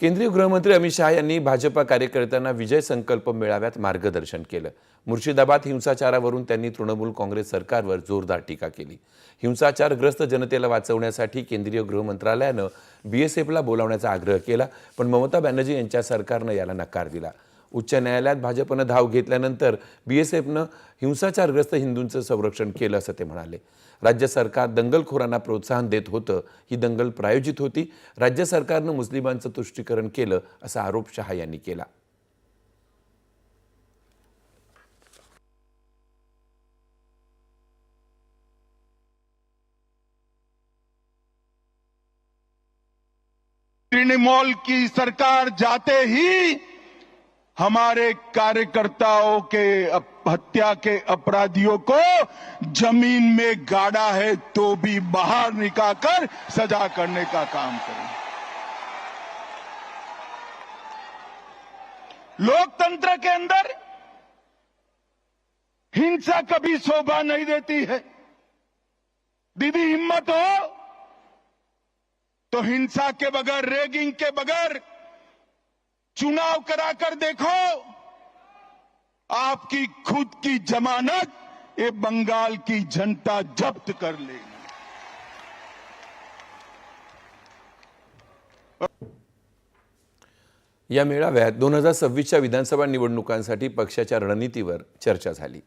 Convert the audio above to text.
केंद्रीय गृहमंत्री अमित शहा यांनी भाजपा कार्यकर्त्यांना विजय संकल्प मेळाव्यात मार्गदर्शन केलं. मुर्शिदाबाद हिंसाचारावरून त्यांनी तृणमूल काँग्रेस सरकारवर जोरदार टीका केली. हिंसाचारग्रस्त जनतेला वाचवण्यासाठी केंद्रीय गृहमंत्रालयानं बी एस बीएसएफला बोलावण्याचा आग्रह केला पण ममता बॅनर्जी यांच्या सरकारनं याला नकार दिला. उच्च न्यायालयात भाजपनं धाव घेतल्यानंतर बीएसएफनं हिंसाचारग्रस्त हिंदूंचं संरक्षण केलं असं ते म्हणाले. राज्य सरकार दंगलखोरांना प्रोत्साहन देत होतं ही दंगल प्रायोजित होती. राज्य सरकारनं मुस्लिमांचं तुष्टीकरण केलं असा आरोप शहा यांनी केला. तृणमूल की सरकार जाते ही हमारे कार्यकर्ताओं के हत्या के अपराधियों को ज़मीन में गाड़ा है तो भी बाहर निकालकर सजा करने का काम करें। लोकतंत्र के अंदर हिंसा कभी शोभा नहीं देती है। दीदी, हिम्मत हो तो हिंसा के बगैर, रेगिंग के बगैर चुनाव कराकर देखो आपकी खुद की जमानत ये बंगाल की जनता जब्त कर लेगी या मेळाव्यात दोन हजार सव्वीसच्या विधानसभा निवडणुकांसाठी पक्षाच्या रणनीतीवर चर्चा झाली.